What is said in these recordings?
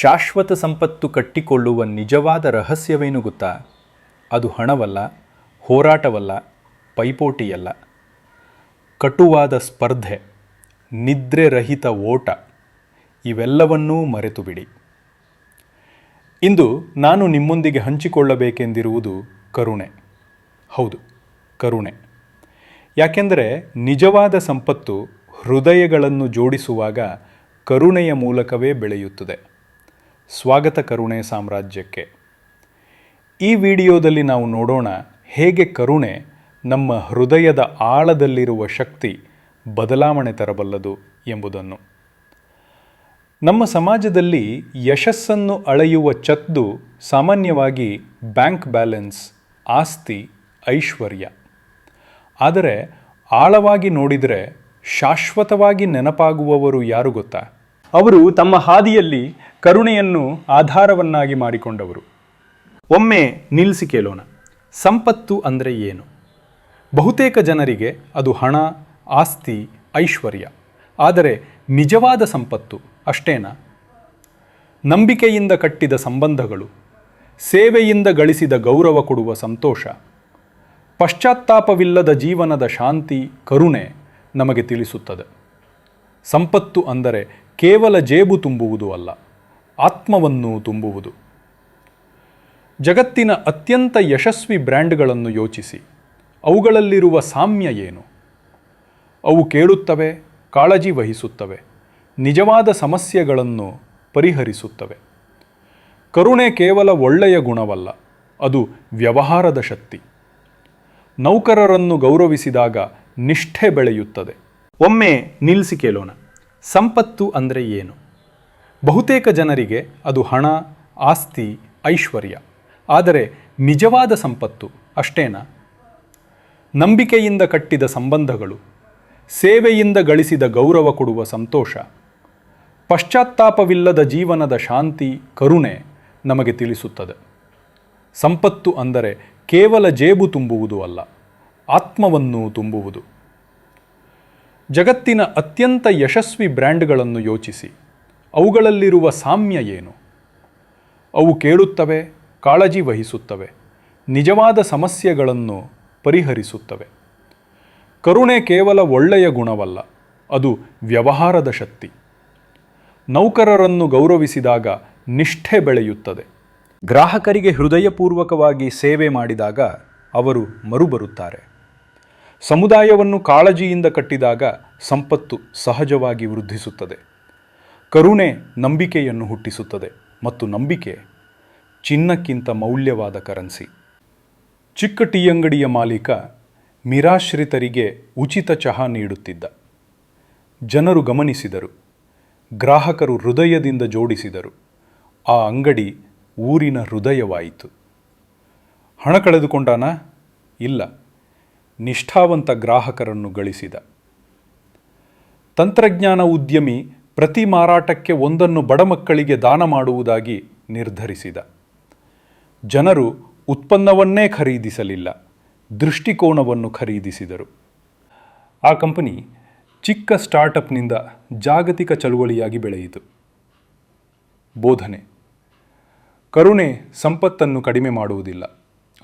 ಶಾಶ್ವತ ಸಂಪತ್ತು ಕಟ್ಟಿಕೊಳ್ಳುವ ನಿಜವಾದ ರಹಸ್ಯವೇನು ಗೊತ್ತಾ? ಅದು ಹಣವಲ್ಲ, ಹೋರಾಟವಲ್ಲ, ಪೈಪೋಟಿಯಲ್ಲ. ಕಟುವಾದ ಸ್ಪರ್ಧೆ ನಿದ್ರೆ ರಹಿತ ಓಟ, ಇವೆಲ್ಲವನ್ನೂ ಮರೆತು ಬಿಡಿ ಇಂದು ನಾನು ನಿಮ್ಮೊಂದಿಗೆ ಹಂಚಿಕೊಳ್ಳಬೇಕೆಂದಿರುವುದು ಕರುಣೆ. ಹೌದು, ಕರುಣೆ. ಯಾಕೆಂದರೆ ನಿಜವಾದ ಸಂಪತ್ತು ಹೃದಯಗಳನ್ನು ಜೋಡಿಸುವಾಗ ಕರುಣೆಯ ಮೂಲಕವೇ ಬೆಳೆಯುತ್ತದೆ. ಸ್ವಾಗತ ಕರುಣೆ ಸಾಮ್ರಾಜ್ಯಕ್ಕೆ. ಈ ವಿಡಿಯೋದಲ್ಲಿ ನಾವು ನೋಡೋಣ ಹೇಗೆ ಕರುಣೆ ನಮ್ಮ ಹೃದಯದ ಆಳದಲ್ಲಿರುವ ಶಕ್ತಿ ಬದಲಾವಣೆ ತರಬಲ್ಲದು ಎಂಬುದನ್ನು. ನಮ್ಮ ಸಮಾಜದಲ್ಲಿ ಯಶಸ್ಸನ್ನು ಅಳೆಯುವ ಚದ್ದು ಸಾಮಾನ್ಯವಾಗಿ ಬ್ಯಾಂಕ್ ಬ್ಯಾಲೆನ್ಸ್, ಆಸ್ತಿ, ಐಶ್ವರ್ಯ. ಆದರೆ ಆಳವಾಗಿ ನೋಡಿದರೆ ಶಾಶ್ವತವಾಗಿ ನೆನಪಾಗುವವರು ಯಾರು ಗೊತ್ತಾ? ಅವರು ತಮ್ಮ ಹಾದಿಯಲ್ಲಿ ಕರುಣೆಯನ್ನು ಆಧಾರವನ್ನಾಗಿ ಮಾಡಿಕೊಂಡವರು. ಒಮ್ಮೆ ನಿಲ್ಲಿಸಿ ಕೇಳೋಣ. ಸಂಪತ್ತು ಅಂದರೆ ಏನು? ಬಹುತೇಕ ಜನರಿಗೆ ಅದು ಹಣ, ಆಸ್ತಿ, ಐಶ್ವರ್ಯ. ಆದರೆ ನಿಜವಾದ ಸಂಪತ್ತು ಅಷ್ಟೇನಾ? ನಂಬಿಕೆಯಿಂದ ಕಟ್ಟಿದ ಸಂಬಂಧಗಳು, ಸೇವೆಯಿಂದ ಗಳಿಸಿದ ಗೌರವ ಕೊಡುವ ಸಂತೋಷ, ಪಶ್ಚಾತ್ತಾಪವಿಲ್ಲದ ಜೀವನದ ಶಾಂತಿ, ಕರುಣೆ ನಮಗೆ ತಿಳಿಸುತ್ತದೆ. ಸಂಪತ್ತು ಅಂದರೆ ಕೇವಲ ಜೇಬು ತುಂಬುವುದು ಅಲ್ಲ, ಆತ್ಮವನ್ನು ತುಂಬುವುದು. ಜಗತ್ತಿನ ಅತ್ಯಂತ ಯಶಸ್ವಿ ಬ್ರ್ಯಾಂಡ್ಗಳನ್ನು ಯೋಚಿಸಿ, ಅವುಗಳಲ್ಲಿರುವ ಸಾಮ್ಯ ಏನು? ಅವು ಕೇಳುತ್ತವೆ, ಕಾಳಜಿ ವಹಿಸುತ್ತವೆ, ನಿಜವಾದ ಸಮಸ್ಯೆಗಳನ್ನು ಪರಿಹರಿಸುತ್ತವೆ. ಕರುಣೆ ಕೇವಲ ಒಳ್ಳೆಯ ಗುಣವಲ್ಲ, ಅದು ವ್ಯವಹಾರದ ಶಕ್ತಿ. ನೌಕರರನ್ನು ಗೌರವಿಸಿದಾಗ ನಿಷ್ಠೆ ಬೆಳೆಯುತ್ತದೆ. ಒಮ್ಮೆ ನಿಲ್ಲಿಸಿ ಕೇಳೋಣ. ಸಂಪತ್ತು ಅಂದರೆ ಏನು? ಬಹುತೇಕ ಜನರಿಗೆ ಅದು ಹಣ, ಆಸ್ತಿ, ಐಶ್ವರ್ಯ. ಆದರೆ ನಿಜವಾದ ಸಂಪತ್ತು ಅಷ್ಟೇನಾ? ನಂಬಿಕೆಯಿಂದ ಕಟ್ಟಿದ ಸಂಬಂಧಗಳು, ಸೇವೆಯಿಂದ ಗಳಿಸಿದ ಗೌರವ ಕೊಡುವ ಸಂತೋಷ, ಪಶ್ಚಾತ್ತಾಪವಿಲ್ಲದ ಜೀವನದ ಶಾಂತಿ, ಕರುಣೆ ನಮಗೆ ತಿಳಿಸುತ್ತದೆ. ಸಂಪತ್ತು ಅಂದರೆ ಕೇವಲ ಜೇಬು ತುಂಬುವುದು ಅಲ್ಲ, ಆತ್ಮವನ್ನು ತುಂಬುವುದು. ಜಗತ್ತಿನ ಅತ್ಯಂತ ಯಶಸ್ವಿ ಬ್ರ್ಯಾಂಡ್ಗಳನ್ನು ಯೋಚಿಸಿ. ಅವುಗಳಲ್ಲಿರುವ ಸಾಮ್ಯ ಏನು? ಅವು ಕೇಳುತ್ತವೆ, ಕಾಳಜಿ ವಹಿಸುತ್ತವೆ, ನಿಜವಾದ ಸಮಸ್ಯೆಗಳನ್ನು ಪರಿಹರಿಸುತ್ತವೆ. ಕರುಣೆ ಕೇವಲ ಒಳ್ಳೆಯ ಗುಣವಲ್ಲ, ಅದು ವ್ಯವಹಾರದ ಶಕ್ತಿ. ನೌಕರರನ್ನು ಗೌರವಿಸಿದಾಗ ನಿಷ್ಠೆ ಬೆಳೆಯುತ್ತದೆ. ಗ್ರಾಹಕರಿಗೆ ಹೃದಯಪೂರ್ವಕವಾಗಿ ಸೇವೆ ಮಾಡಿದಾಗ ಅವರು ಮರುಬರುತ್ತಾರೆ. ಸಮುದಾಯವನ್ನು ಕಾಳಜಿಯಿಂದ ಕಟ್ಟಿದಾಗ ಸಂಪತ್ತು ಸಹಜವಾಗಿ ವೃದ್ಧಿಸುತ್ತದೆ. ಕರುಣೆ ನಂಬಿಕೆಯನ್ನು ಹುಟ್ಟಿಸುತ್ತದೆ ಮತ್ತು ನಂಬಿಕೆ ಚಿನ್ನಕ್ಕಿಂತ ಮೌಲ್ಯವಾದ ಕರೆನ್ಸಿ. ಚಿಕ್ಕ ಟೀ ಅಂಗಡಿಯ ಮಾಲೀಕ ನಿರಾಶ್ರಿತರಿಗೆ ಉಚಿತ ಚಹಾ ನೀಡುತ್ತಿದ್ದ. ಜನರು ಗಮನಿಸಿದರು. ಗ್ರಾಹಕರು ಹೃದಯದಿಂದ ಜೋಡಿಸಿದರು. ಆ ಅಂಗಡಿ ಊರಿನ ಹೃದಯವಾಯಿತು. ಹಣ ಕಳೆದುಕೊಂಡಾನಾ? ಇಲ್ಲ. ನಿಷ್ಠಾವಂತ ಗ್ರಾಹಕರನ್ನು ಗಳಿಸಿದ. ತಂತ್ರಜ್ಞಾನ ಉದ್ಯಮಿ ಪ್ರತಿ ಮಾರಾಟಕ್ಕೆ ಒಂದನ್ನು ಬಡ ಮಕ್ಕಳಿಗೆ ದಾನ ಮಾಡುವುದಾಗಿ ನಿರ್ಧರಿಸಿದ. ಜನರು ಉತ್ಪನ್ನವನ್ನೇ ಖರೀದಿಸಲಿಲ್ಲ, ದೃಷ್ಟಿಕೋನವನ್ನು ಖರೀದಿಸಿದರು. ಆ ಕಂಪನಿ ಚಿಕ್ಕ ಸ್ಟಾರ್ಟಪ್ನಿಂದ ಜಾಗತಿಕ ಚಳುವಳಿಯಾಗಿ ಬೆಳೆಯಿತು. ಬೋಧನೆ. ಕರುಣೆ ಸಂಪತ್ತನ್ನು ಕಡಿಮೆ ಮಾಡುವುದಿಲ್ಲ,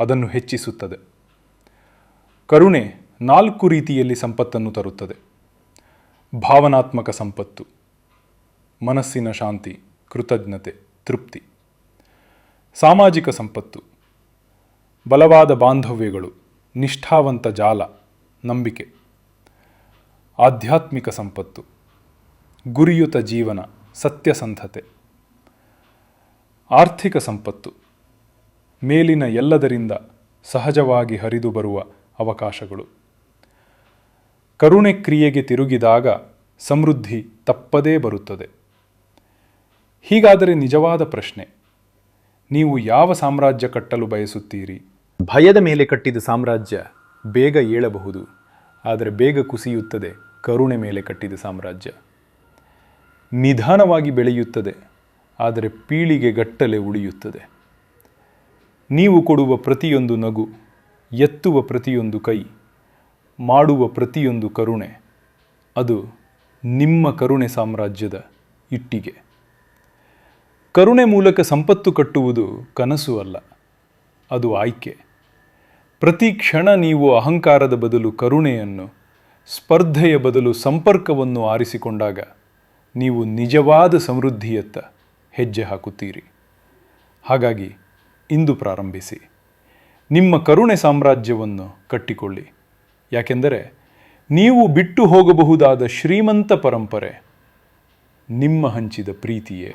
ಅದನ್ನು ಹೆಚ್ಚಿಸುತ್ತದೆ. ಕರುಣೆ ನಾಲ್ಕು ರೀತಿಯಲ್ಲಿ ಸಂಪತ್ತನ್ನು ತರುತ್ತದೆ. ಭಾವನಾತ್ಮಕ ಸಂಪತ್ತು, ಮನಸ್ಸಿನ ಶಾಂತಿ, ಕೃತಜ್ಞತೆ, ತೃಪ್ತಿ. ಸಾಮಾಜಿಕ ಸಂಪತ್ತು, ಬಲವಾದ ಬಾಂಧವ್ಯಗಳು, ನಿಷ್ಠಾವಂತ ಜಾಲ, ನಂಬಿಕೆ. ಆಧ್ಯಾತ್ಮಿಕ ಸಂಪತ್ತು, ಗುರಿಯುತ ಜೀವನ, ಸತ್ಯಸಂಧತೆ. ಆರ್ಥಿಕ ಸಂಪತ್ತು, ಮೇಲಿನ ಎಲ್ಲದರಿಂದ ಸಹಜವಾಗಿ ಹರಿದು ಬರುವ ಅವಕಾಶಗಳು. ಕರುಣೆ ಕ್ರಿಯೆಗೆ ತಿರುಗಿದಾಗ ಸಮೃದ್ಧಿ ತಪ್ಪದೇ ಬರುತ್ತದೆ. ಹೀಗಾದರೆ ನಿಜವಾದ ಪ್ರಶ್ನೆ, ನೀವು ಯಾವ ಸಾಮ್ರಾಜ್ಯ ಕಟ್ಟಲು ಬಯಸುತ್ತೀರಿ? ಭಯದ ಮೇಲೆ ಕಟ್ಟಿದ ಸಾಮ್ರಾಜ್ಯ ಬೇಗ ಏಳಬಹುದು, ಆದರೆ ಬೇಗ ಕುಸಿಯುತ್ತದೆ ಕರುಣೆ ಮೇಲೆ ಕಟ್ಟಿದ ಸಾಮ್ರಾಜ್ಯ. ನಿಧಾನವಾಗಿ ಬೆಳೆಯುತ್ತದೆ, ಆದರೆ ಪೀಳಿಗೆ ಗಟ್ಟಲೆ ಉಳಿಯುತ್ತದೆ. ನೀವು ಕೊಡುವ ಪ್ರತಿಯೊಂದು ನಗು ಎತ್ತುವ ಪ್ರತಿಯೊಂದು ಕೈ, ಮಾಡುವ ಪ್ರತಿಯೊಂದು ಕರುಣೆ, ಅದು ನಿಮ್ಮ ಕರುಣೆ ಸಾಮ್ರಾಜ್ಯದ ಇಟ್ಟಿಗೆ. ಕರುಣೆ ಮೂಲಕ ಸಂಪತ್ತು ಕಟ್ಟುವುದು ಕನಸು ಅಲ್ಲ, ಅದು ಆಯ್ಕೆ. ಪ್ರತಿ ಕ್ಷಣ ನೀವು ಅಹಂಕಾರದ ಬದಲು ಕರುಣೆಯನ್ನು, ಸ್ಪರ್ಧೆಯ ಬದಲು ಸಂಪರ್ಕವನ್ನು ಆರಿಸಿಕೊಂಡಾಗ ನೀವು ನಿಜವಾದ ಸಮೃದ್ಧಿಯತ್ತ ಹೆಜ್ಜೆ ಹಾಕುತ್ತೀರಿ. ಹಾಗಾಗಿ ಇಂದು ಪ್ರಾರಂಭಿಸಿ. ನಿಮ್ಮ ಕರುಣೆ ಸಾಮ್ರಾಜ್ಯವನ್ನು ಕಟ್ಟಿಕೊಳ್ಳಿ. ಯಾಕೆಂದರೆ ನೀವು ಬಿಟ್ಟು ಹೋಗಬಹುದಾದ ಶ್ರೀಮಂತ ಪರಂಪರೆ ನಿಮ್ಮ ಹಂಚಿದ ಪ್ರೀತಿಯೇ.